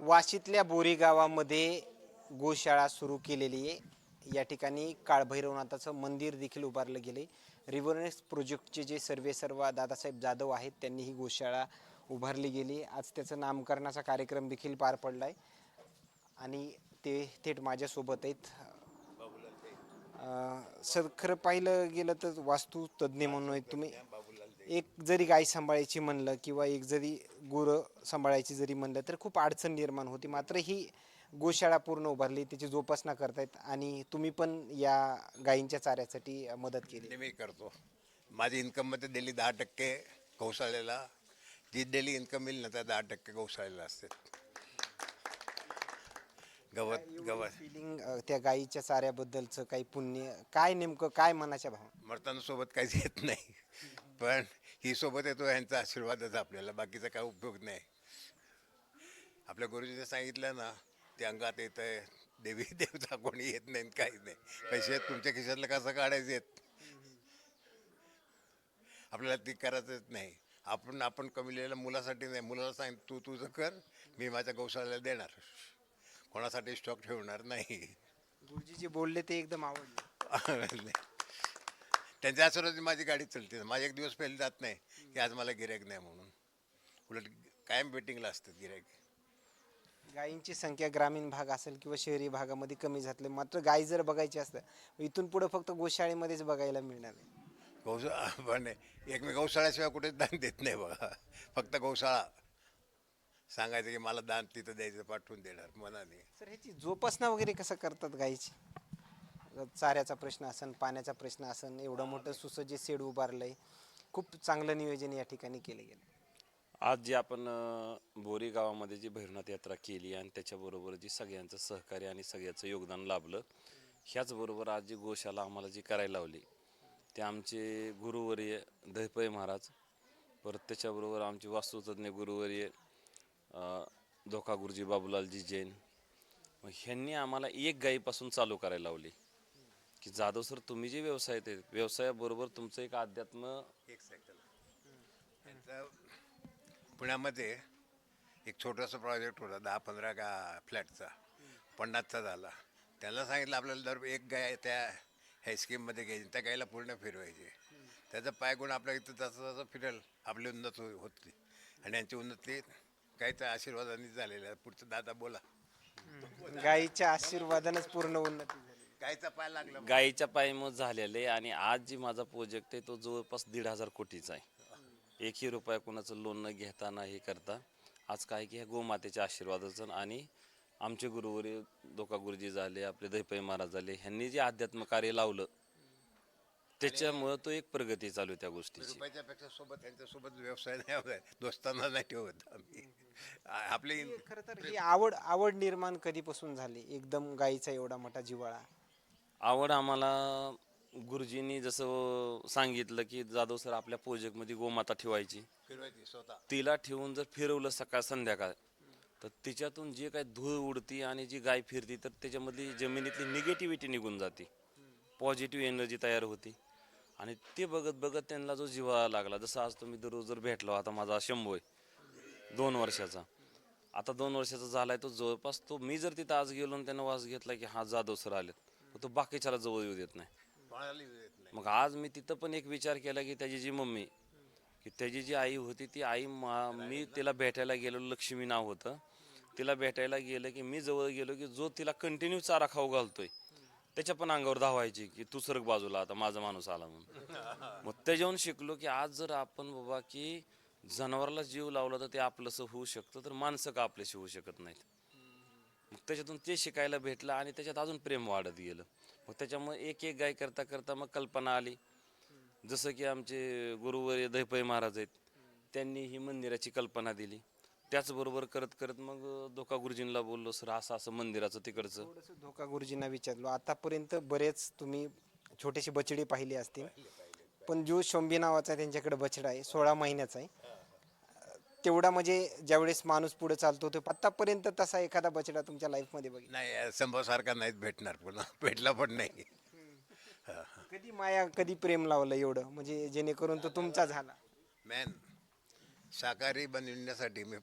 वाशीतल्या बोरी गावामध्ये गोशाळा सुरू केलेली आहे. या ठिकाणी काळभैरवनाथाचं मंदिर देखील उभारलं गेले रिव्हरनेस प्रोजेक्टचे जे सर्वे सर्व दादासाहेब जाधव आहेत त्यांनी ही गोशाळा उभारली गेली. आज त्याचं नामकरणाचा कार्यक्रम देखील पार पडला आहे आणि ते थेट माझ्यासोबत आहेत. अं, सर खरं पाहिलं गेलं तर वास्तू तज्ज्ञ म्हणून आहेत तुम्ही. एक जरी गाय सांभाळायची म्हणलं किंवा एक जरी गुरं सांभाळायची जरी म्हणलं तर खूप अडचण निर्माण होती. मात्र ही गोशाळा पूर्ण उभारली त्याची जोपासना करतायत आणि तुम्ही पण या गायींच्या चाऱ्यासाठी मदत केली. नेहमी करतो. माझी इन्कममध्ये डेली दहा टक्के गौशाळेला. जी डेली इन्कम येईल ना त्या दहा टक्के गौशाळेला असते. गवत गवत. फिलिंग त्या गायीच्या चाऱ्याबद्दलचं काही पुण्य काय नेमकं काय मनाच्या भाव मरताना सोबत काहीच येत नाही. पण ही सोबत येतो यांचा आशीर्वादच आपल्याला बाकीचा काय उपयोग नाही. आपल्या गुरुजीने सांगितलं ना ते अंगात येत आहे देवी देवता कोणी येत नाही काहीच नाही. पैसे तुमच्या खिशातलं कसं काढायचं येत आपल्याला ती करायचंच नाही. आपण आपण कमिलेल्या मुलासाठी नाही. मुलाला सांग तू तुझं कर मी माझ्या गौशाळेला देणार. कोणासाठी स्टॉक ठेवणार नाही. गुरुजी जे बोलले ते एकदम आवडले. त्यांच्या आशीर्वादाने माझी गाडी चालते. माझे एक दिवस पहिले जात नाही की आज मला गिरायक नाही म्हणून. उलट कायम वेटिंगला असतात गिरायक गायींची संख्या ग्रामीण भाग असेल किंवा शहरी भागामध्ये कमी झाली मात्र गाय जर बघायची असतं इथून पुढे फक्त गोशाळेमध्येच बघायला मिळणार आहे. गौशाळा पण एक मी गौशाळाशिवाय कुठेच दान देत नाही बघा. फक्त गौशाळा. सांगायचं की मला दान तिथं द्यायचं पाठवून देणार मनाने. सर ह्याची जोपासना वगैरे कसं करतात गायीची? चाऱ्याचा प्रश्न असन पाण्याचा प्रश्न असन एवढं मोठं सुसज्ज शेड उभारलंय. खूप चांगलं नियोजन या ठिकाणी केलं गेलं. आज जी आपण अ, बोरी गावामध्ये जी भैरवनाथ यात्रा केली आणि त्याच्याबरोबर जी सगळ्यांचं सहकार्य आणि सगळ्याचं योगदान लाभलं ह्याचबरोबर आज जी गोशाला आम्हाला जी करायला लावली ते आमचे गुरुवर्य दहपय महाराज परत त्याच्याबरोबर आमचे वास्तुतज्ञ गुरुवर्य अ, धोका गुरुजी बाबूलालजी जैन मग ह्यांनी आम्हाला एक गायीपासून चालू करायला लावली. की जाधव सर तुम्ही जे व्यवसाय ते व्यवसायाबरोबर तुमचं एक अध्यात्म एक सेकंद पुण्यामध्ये एक छोटासा प्रोजेक्ट होता दहा पंधरा गा फ्लॅटचा पन्नासचा झाला. त्याला सांगितलं आपल्याला दर एक गाय त्या ह्या स्कीममध्ये घ्यायची त्या गायला पूर्ण फिरवायची. त्याचा पायगुण आपल्या इथं जसं जसं फिरेल आपली उन्नत हो- होती. आणि यांची उन्नती गायच्या आशीर्वादाने झालेली आहे. पुढचं दादा बोला. गायीच्या आशीर्वादानंच पूर्ण उन्नती गायचा पाय लागला गायीच्या पायीमुळे झालेले आणि आज जी माझा प्रोजेक्ट आहे तो जवळपास दीड हजार कोटीचा आहे. एकही रुपया कोणाचं लोन न घेता न हे करता आज काय की ह्या गोमातेच्या आशीर्वादाचं आणि आमचे गुरुवरी दोका गुरुजी झाले आपले दैपई महाराज झाले ह्यांनी जे अध्यात्म कार्य लावलं त्याच्यामुळं तो एक प्रगती चालू आहे त्या गोष्टीची. रुपयाच्या पेक्षा सोबत त्यांच्यासोबत व्यवसाय नाही. दोस्तांना नाही ठेवत आम्ही. आ- आपले खरं तर ही आवड आवड निर्माण कधीपासून झाली? एकदम गायीचा एवढा मोठा जिव्हाळा. आवड आम्हाला गुरुजींनी जसं सांगितलं की जाधव सर आपल्या प्रोजेक्टमध्ये गोमाता ठेवायची. फिरवायची स्वतः. तिला ठेवून जर फिरवलं सकाळ संध्याकाळ तर तिच्यातून जे काही धूळ उडती आणि जी गाय फिरती तर त्याच्यामधली जमिनीतली निगेटिव्हिटी निघून जाते. पॉझिटिव्ह एनर्जी तयार होती. आणि ते बघत बघत त्यांना जो जिव्हाळा लागला जसं आज तुम्ही दररोज जर भेटलो आता माझा शंभू आहे दोन वर्षाचा. आता दोन वर्षाचा झालाय तो जवळपास तो मी जर तिथं आज गेलो आणि त्यानं वास घेतला की हा जाधव सर आलेत. तो बाकीच्याला जवळ येऊ देत नाही. कोणाला येऊ देत नाही. मग आज मी तिथं पण एक विचार केला की त्याची जी मम्मी की त्याची जी आई होती ती आई मा मी तिला भेटायला गेलो लक्ष्मी नाव होतं. तिला भेटायला गेलं की मी जवळ गेलो की जो तिला कंटिन्यू चारा खाऊ घालतोय त्याच्या पण अंगावर धावायची की तू सरक बाजूला आता माझा माणूस आला म्हणून. मग त्याच्याहून शिकलो की आज जर आपण बाबा की जनावराला जीव लावला तर ते आपलंसं होऊ शकतं तर माणसं का आपल्याशी होऊ शकत नाहीत? मग त्याच्यातून ते शिकायला भेटलं आणि त्याच्यात अजून प्रेम वाढत गेलं. मग त्याच्यामुळे एक एक गाय करता करता मग कल्पना आली. जसं की आमचे गुरुवर दैपय महाराज आहेत त्यांनी ही मंदिराची कल्पना दिली. त्याचबरोबर करत करत मग धोका गुरुजींना बोललो सर असं असं मंदिराचं तिकडचं. थोडंसं धोका गुरुजींना विचारलो. आतापर्यंत बरेच तुम्ही छोटेशी बछडी पाहिली असतील. पण जो शोंबी नावाचा त्यांच्याकडे बछडा आहे सोळा महिन्याचा आहे. तेवढा म्हणजे ज्यावेळेस माणूस पुढे चालतो तो आतापर्यंत तसा एखादा बछडा तुमच्या लाईफमध्ये बघितला? नाही संभवसारखा नाहीच भेटणार पुन्हा भेटला पण नाही. कधी माया कधी प्रेम लावलं एवढं? म्हणजे जेणेकरून तो तुमचा झाला. मॅन शाकाहारी बनविण्यासाठी मी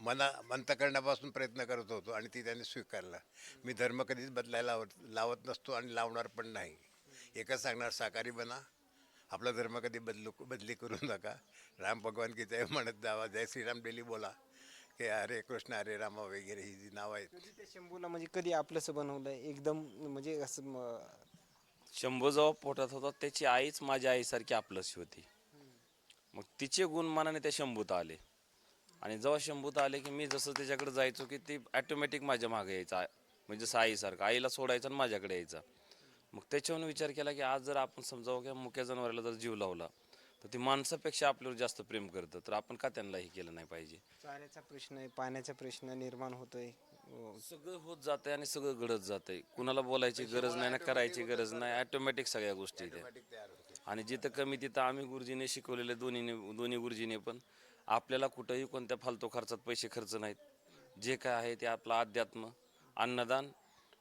मना अंतकरणापासून प्रयत्न करत होतो आणि ती त्यांनी स्वीकारला. मी धर्म कधीच बदलायला लावत लावत नसतो आणि लावणार पण नाही. एकच सांगणार साकारी बना. आपला धर्म कधी बदलू बदली करू नका. राम भगवान की जय म्हणत जावा. जय श्रीराम डेली बोला. की हरे कृष्ण हरे रामा वगैरे ही जी नावं आहेत. कधी शंभूला म्हणजे कधी आपलंसं बनवलं एकदम म्हणजे असं म- शंभू जेव्हा पोटात होता त्याची आईच माझ्या आईसारखी आपलंशी होती. मग तिचे गुण मनाने त्या शंभूत आले. आणि जेव्हा शंभूत आले की मी जसं त्याच्याकडे जायचो की ती ॲटोमॅटिक माझ्या मागे यायचा. म्हणजे जसं आईसारखं. आईला सोडायचं आणि माझ्याकडे यायचा. मग त्याच्यावरून विचार केला की आज जर आपण समजावं की मुक्या जनावराला जर जीव लावला तर ती माणसापेक्षा आपल्यावर जास्त प्रेम करतं. तर आपण का त्यांना हे केलं नाही पाहिजे? चाऱ्याचा प्रश्न आहे पाण्याचा प्रश्न निर्माण होतोय. अं, सगळं होत जातंय आणि सगळं घडत जातंय. कुणाला बोलायची गरज नाही ना करायची गरज नाही. ऑटोमॅटिक सगळ्या गोष्टी त्या आणि जिथं कमी तिथं आम्ही गुरुजीने शिकवलेले दोन्हीने दोन्ही गुरुजीने पण. आपल्याला कुठंही कोणत्या फालतू खर्चात पैसे खर्च नाहीत. जे काय आहे ते आपलं अध्यात्म अन्नदान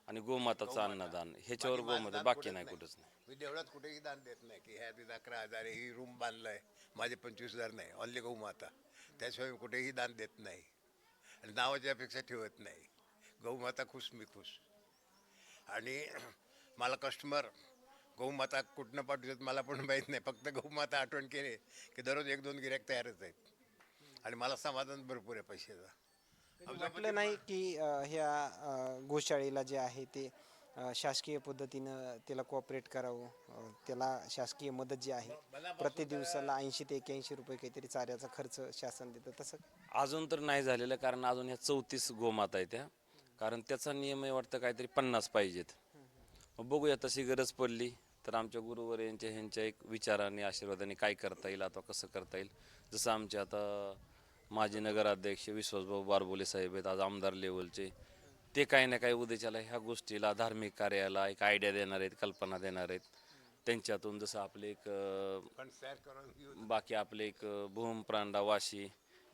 आणि गोमाताचं अन्नदान. ह्याच्यावर गोमाता. बाकी नाही कुठंच नाही. मी देवळात कुठेही दान देत नाही की ह्या तिथं अकरा हजार ही रूम बांधलाय माझे पंचवीस हजार नाही ऑनली गहू माता त्याशिवाय मी कुठेही दान देत नाही. आणि नावाची अपेक्षा ठेवत नाही. गहू माता खुश मी खुश. आणि मला कस्टमर गहू माता कुठनं पाठवतात मला पण माहीत नाही. फक्त गहू माता आठवण केले की दररोज एक दोन गिऱ्हाईक तयारच आहेत. आणि मला समाधान भरपूर आहे पैशाचं. म्हटलं नाही की ह्या अं, गोशाळेला जे आहे ते शासकीय पद्धतीनं त्याला कोऑपरेट करावं. त्याला शासकीय मदत जी आहे प्रति दिवसाला ऐंशी ते एक्याऐंशी रुपये काहीतरी चाऱ्याचा खर्च शासन देतं. तसं अजून तर नाही झालेलं कारण अजून ह्या चौतीस गोमाता आहेत त्या कारण त्याचा नियम आहे वाटतं काहीतरी पन्नास पाहिजेत. मग बघूया तशी गरज पडली तर आमच्या गुरुवर यांच्या ह्यांच्या एक विचाराने आशीर्वादाने काय करता येईल अथवा कसं करता येईल. जसं आमच्या आता माजी नगराध्यक्ष विश्वासभाऊ बारबोले साहेब आहेत आज आमदार लेवलचे. ते काही ना काही उद्याच्याला ह्या गोष्टीला धार्मिक कार्याला एक आयडिया देणार आहेत कल्पना देणार आहेत. त्यांच्यातून जसं आपले एक बाकी आपले एक भूम प्रांडा वाशी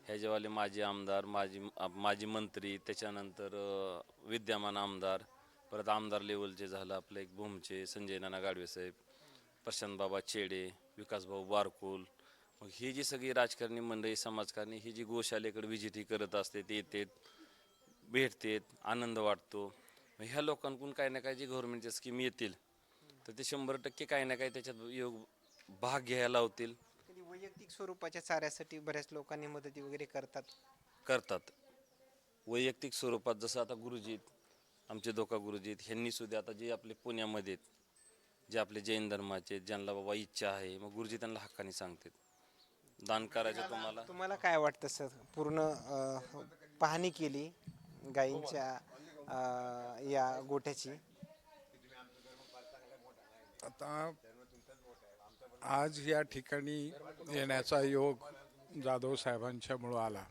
ह्याच्यावाले माजी आमदार माजी माजी मंत्री त्याच्यानंतर विद्यमान आमदार परत आमदार लेवलचे झालं आपले एक भूमचे संजय नाना गाडवे साहेब प्रशांत बाबा चेडे विकासभाऊ बारकुल मग ही जी सगळी राजकारणी मंडळी समाजकारणी ही जी गोशालेकडे विजिटी करत असते ते येतात भेटतेत आनंद वाटतो. मग ह्या लोकांकडून काही ना काही जी गव्हर्नमेंटच्या स्कीम येतील तर ते शंभर टक्के काही ना काही त्याच्यात योग भाग घ्यायला कधी वैयक्तिक स्वरूपाच्या चाऱ्यासाठी बऱ्याच लोकांनी मदती वगैरे करतात? करतात. वैयक्तिक स्वरूपात जसं आता गुरुजीत आमचे दोका गुरुजीत ह्यांनी सुद्धा आता जे आपले पुण्यामध्ये आहेत, जे आपले जैन धर्माचे आहेत, ज्यांना बाबा इच्छा आहे मग गुरुजी त्यांना हक्काने सांगतात. दान करायचं तुम्हाला? तुम्हाला काय वाटतं सर? पूर्ण अं, पाहणी केली गायींच्या अं, या गोठ्याची? आता आज या ठिकाणी येण्याचा योग जाधव साहेबांच्यामुळं आला.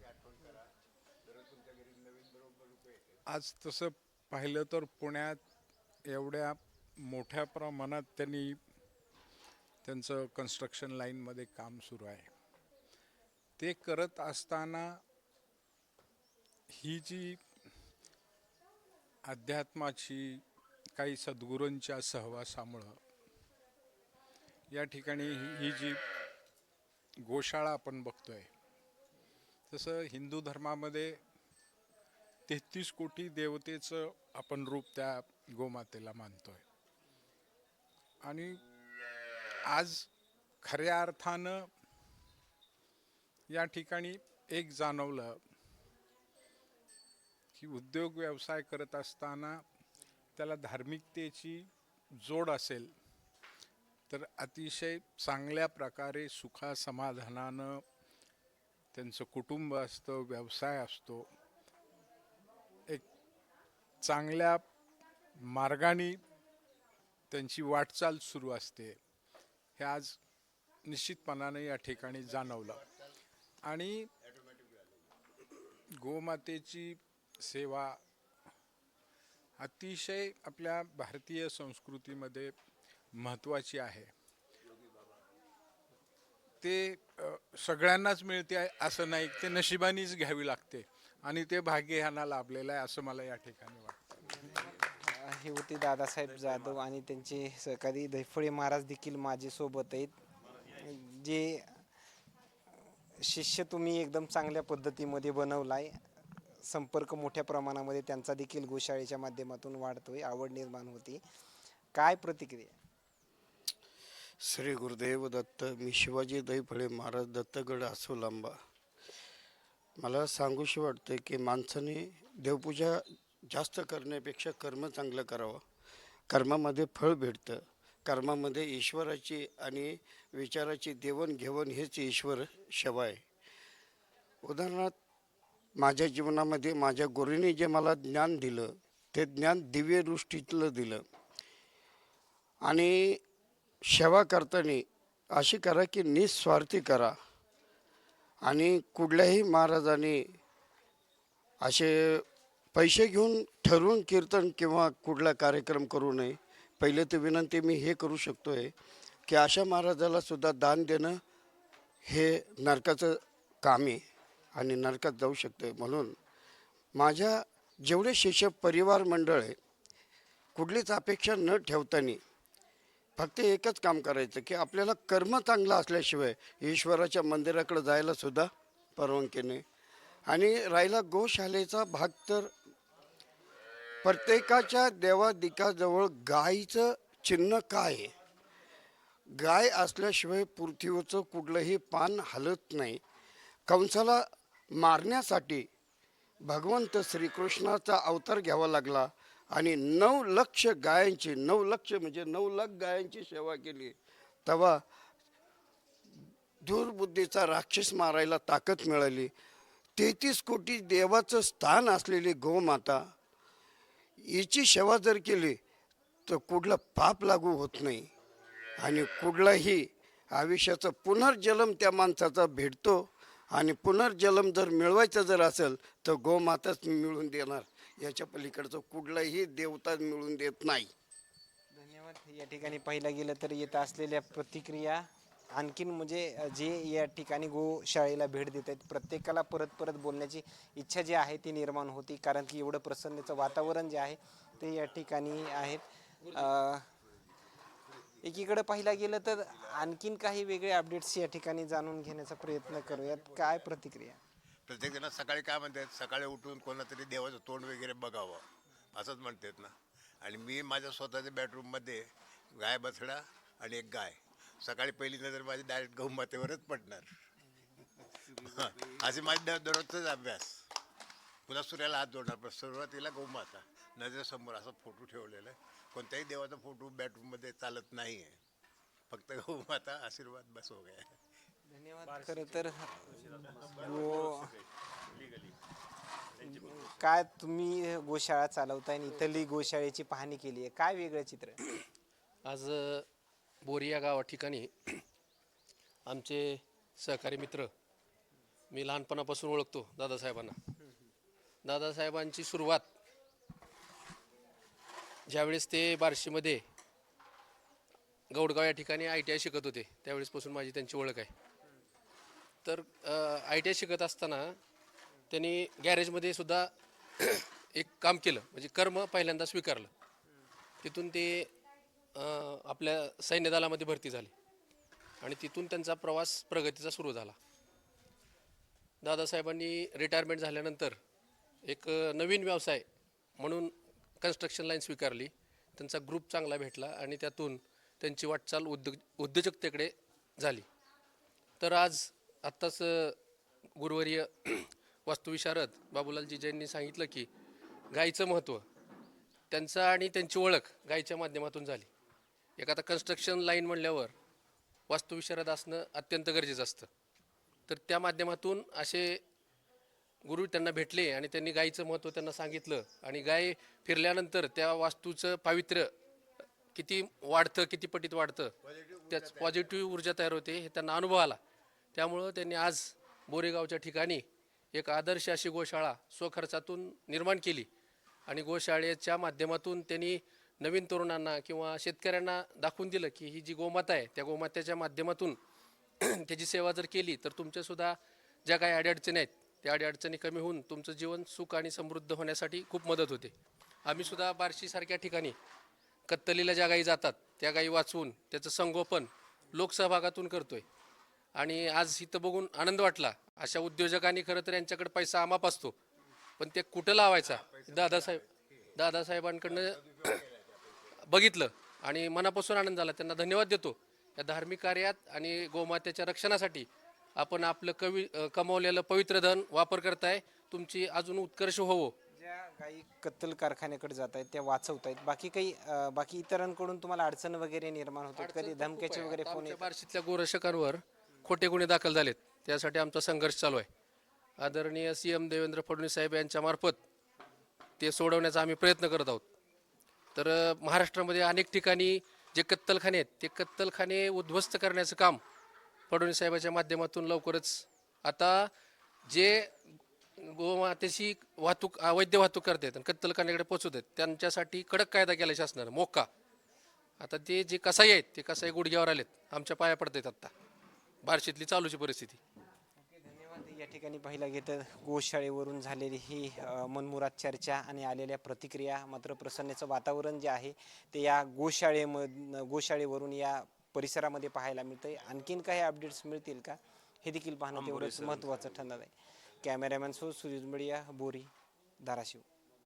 आज तसं पाहिलं तर पुण्यात एवढ्या मोठ्या प्रमाणात त्यांनी त्यांचं कन्स्ट्रक्शन लाईनमध्ये काम सुरू आहे. ते करत असताना ही जी अध्यात्माची काही सद्गुरूंच्या सहवासामुळं या ठिकाणी ही ही जी गोशाळा आपण बघतोय तसं हिंदू धर्मामध्ये तेहतीस कोटी देवतेचं आपण रूप त्या गोमातेला मानतोय. आणि आज खऱ्या अर्थानं या ठिकाणी एक जाणवलं की उद्योग व्यवसाय करत असताना त्याला धार्मिकतेची जोड असेल तर अतिशय चांगल्या प्रकारे सुखासमाधानानं त्यांचं कुटुंब असतं व्यवसाय असतो. एक चांगल्या मार्गाने त्यांची वाटचाल सुरू असते हे आज निश्चितपणाने या ठिकाणी जाणवलं. आणि गोमातेची सेवा अतिशय आपल्या भारतीय संस्कृतीमध्ये महत्त्वाची आहे. ते सगळ्यांनाच मिळते असं नाही ते नशिबानीच घ्यावी लागते आणि ते भाग्य ह्यांना लाभलेलं आहे असं मला या ठिकाणी वाटतं. हे होते दादासाहेब जाधव आणि त्यांचे सहकारी दैफळे महाराज देखील माझे सोबत आहेत. जे शिष्य तुम्ही एकदम चांगल्या पद्धतीमध्ये बनवलाय. संपर्क मोठ्या प्रमाणामध्ये त्यांचा देखील गोशाळेच्या माध्यमातून वाढतोय आवड निर्माण होती. काय प्रतिक्रिया? श्री गुरुदेव दत्त मी शिवाजी दहीफळे महाराज दत्तगड असो लांबा मला सांगूशी वाटतं की माणसाने देवपूजा जास्त करण्यापेक्षा कर्म चांगलं करावं. कर्मामध्ये फळ भेटतं. कर्मामध्ये ईश्वराची आणि विचाराची देवणघेवण हेच ईश्वर सेवा आहे. उदाहरणार्थ माझ्या जीवनामध्ये माझ्या गुरुने जे मला ज्ञान दिलं ते ज्ञान दिव्यदृष्टीतलं दिलं. आणि सेवा करताना अशी करा की निस्वार्थी करा. आणि कुठल्याही महाराजांनी असे पैसे घेऊन ठरवून कीर्तन किंवा कुठला कार्यक्रम करू नये. पहिले तर विनंती मी हे करू शकतो आहे की अशा महाराजाला सुद्धा दान देणं हे नरकाचं काम आहे आणि नरकात जाऊ शकतं. म्हणून माझ्या जेवढे शिष्य परिवार मंडळ आहे कुठलीच अपेक्षा न ठेवताना फक्त एकच काम करायचं की आपल्याला कर्म चांगलं असल्याशिवाय ईश्वराच्या मंदिराकडे जायला सुद्धा परवानगी नाही. आणि राहिला गोशालेचा भाग तर प्रत्येकाच्या देवादिकाजवळ गायीचं चिन्ह काय आहे? गाय असल्याशिवाय पृथ्वीचं कुठलंही पान हलत नाही. कंसाला मारण्यासाठी भगवंत श्रीकृष्णाचा अवतार घ्यावा लागला आणि नऊ लक्ष गायांची नऊ लक्ष म्हणजे नऊ लाख गायांची सेवा केली. तेव्हा दूरबुद्धीचा राक्षस मारायला ताकद मिळाली. तेहतीस कोटी देवाचं स्थान असलेली गोमाता हिची सेवा जर केली तर कुठलं पाप लागू होत नाही. आणि कुठलाही आयुष्याचं पुनर्जन्म त्या माणसाचा भेटतो आणि पुनर्जन्म जर मिळवायचं जर असेल तर गोमाताच मिळून देणार. याच्या पलीकडचं कुठलाही देवता मिळून देत नाही. धन्यवाद. या ठिकाणी पाहिलं गेलं तर येत असलेल्या प्रतिक्रिया आणखीन म्हणजे जे या ठिकाणी गोशाळेला भेट देत आहेत प्रत्येकाला परत परत बोलण्याची इच्छा जी आहे ती निर्माण होती. कारण की एवढं प्रसन्नचं वातावरण जे आहे ते या ठिकाणी आहेत. एकीकडे पाहिलं गेलं तर आणखीन काही वेगळे अपडेट्स या ठिकाणी जाणून घेण्याचा प्रयत्न करूयात. काय प्रतिक्रिया? प्रत्येकजण सकाळी काय म्हणतात सकाळी उठून कोणातरी देवाचं तोंड वगैरे बघावं असंच म्हणतात ना. आणि मी माझ्या स्वतःच्या बेडरूममध्ये गाय बसडा आणि एक गाय. सकाळी पहिली नजर माझी डायरेक्ट गहू मातेवरच पडणार. असे माझे दर- दररोजचाच अभ्यास. पुन्हा सूर्याला हात जोडणार पण सुरुवातीला गहूमाता नजरेसमोर असा फोटो ठेवलेला आहे. कोणत्याही देवाचा फोटो बेडरूममध्ये चालत नाही आहे फक्त गौमाता आशीर्वाद बस हो गया. धन्यवाद. खरं तर गो काय तुम्ही गोशाळा चालवताय आणि इथली गोशाळेची पाहणी केली आहे काय वेगळं चित्र? आहे? आज अ, बोरी या गावा ठिकाणी आमचे सहकारी मित्र मी लहानपणापासून ओळखतो दादासाहेबांना. दादासाहेबांची सुरुवात ज्यावेळेस ते बार्शीमध्ये गौडगाव या ठिकाणी आय टी आय शिकत होते त्यावेळेसपासून माझी त्यांची ओळख आहे. तर आय टी आय शिकत असताना त्यांनी गॅरेजमध्ये सुद्धा एक काम केलं म्हणजे कर्म पहिल्यांदा स्वीकारलं. तिथून ते आपल्या सैन्य दलामध्ये भरती झाली आणि तिथून त्यांचा प्रवास प्रगतीचा सुरू झाला. दादासाहेबांनी रिटायरमेंट झाल्यानंतर एक नवीन व्यवसाय म्हणून कन्स्ट्रक्शन लाईन स्वीकारली. त्यांचा ग्रुप चांगला भेटला आणि त्यातून त्यांची वाटचाल उद्योग उद्योजकतेकडे झाली. तर आज आत्ताच अ, गुरुवर्य वास्तुविशारद बाबूलालजी जैननी सांगितलं की गायीचं महत्त्व त्यांचं आणि त्यांची ओळख गायीच्या माध्यमातून झाली. एक आता कन्स्ट्रक्शन लाईन म्हणल्यावर वास्तुविशारद असणं अत्यंत गरजेचं असतं. तर त्या माध्यमातून असे गुरु त्यांना भेटले आणि त्यांनी गायीचं महत्त्व त्यांना सांगितलं. आणि गाय फिरल्यानंतर त्या वास्तूचं पावित्र्य किती वाढतं किती पटीत वाढतं त्याच पॉझिटिव्ह ऊर्जा तयार होते हे त्यांना अनुभव आला. त्यामुळं त्यांनी आज बोरेगावच्या ठिकाणी एक आदर्श अशी गोशाळा स्वखर्चातून निर्माण केली. आणि गोशाळेच्या माध्यमातून त्यांनी नवीन तरुणांना किंवा शेतकऱ्यांना दाखवून दिलं की ही जी गोमाता आहे त्या गोमात्याच्या माध्यमातून त्याची सेवा जर केली तर तुमच्यासुद्धा ज्या काही अडीअडचणी आहेत त्या अडीअडचणी कमी होऊन तुमचं जीवन सुख आणि समृद्ध होण्यासाठी खूप मदत होते. आम्ही सुद्धा बार्शीसारख्या ठिकाणी कत्तलीला ज्या गायी जातात त्या गायी वाचवून त्याचं संगोपन लोकसहभागातून करतोय. आणि आज इथं बघून आनंद वाटला. अशा उद्योजकांनी खरं तर यांच्याकडे पैसा आमाप असतो. पण ते कुठं लावायचा? दादासाहेब दादासाहेबांकडनं बघितलं आणि मनापासून आनंद झाला. त्यांना धन्यवाद देतो. या धार्मिक कार्यात आणि गोमातेच्या रक्षणासाठी आपण आपलं कवी कमावलेलं पवित्र धन वापर करताय तुमची अजून उत्कर्ष होवो. ज्या गायी कत्तल कारखान्याकडे जात आहेत त्या वाचवत आहेत बाकी काही अं, बाकी इतरांकडून तुम्हाला अडचण वगैरे निर्माण होतात कधी धमक्याचे वगैरे फोन आमच्या येतात? बार्शीतल्या गोरक्षकांवर खोटे गुन्हे दाखल झालेत. त्यासाठी आमचा संघर्ष चालू आहे. आदरणीय सी एम देवेंद्र फडणवीस साहेब यांच्या मार्फत ते सोडवण्याचा आम्ही प्रयत्न करत आहोत. तर अ, महाराष्ट्रामध्ये अनेक ठिकाणी जे कत्तलखाने आहेत ते कत्तलखाने उद्ध्वस्त करण्याचं काम फडणवीस साहेबाच्या माध्यमातून लवकरच आता जे गोमातेशी वाहतूक अवैध वाहतूक करतात आणि कत्तलखान्याकडे पोहोचवत आहेत त्यांच्यासाठी कडक कायदा केला शासनानं मोका. आता ते जे कसाई आहेत ते कसाई गुडघ्यावर आलेत आमच्या पाया पडत आहेत आत्ता बार्शीतली चालूची परिस्थिती. धन्यवाद. या ठिकाणी पाहिला गेलं गोशाळेवरून झालेली ही मनमुरात चर्चा आणि आलेल्या प्रतिक्रिया मात्र प्रसन्नेचं वातावरण जे आहे ते या गोशाळेम गोशाळेवरून या परिसरामध्ये पाहायला मिळतंय. आणखीन काही अपडेट्स मिळतील का? हे देखील पाहणं तेवढंच महत्त्वाचं ठरणार आहे. कॅमेरामॅन सो सुजित मीडिया बोरी धाराशिव.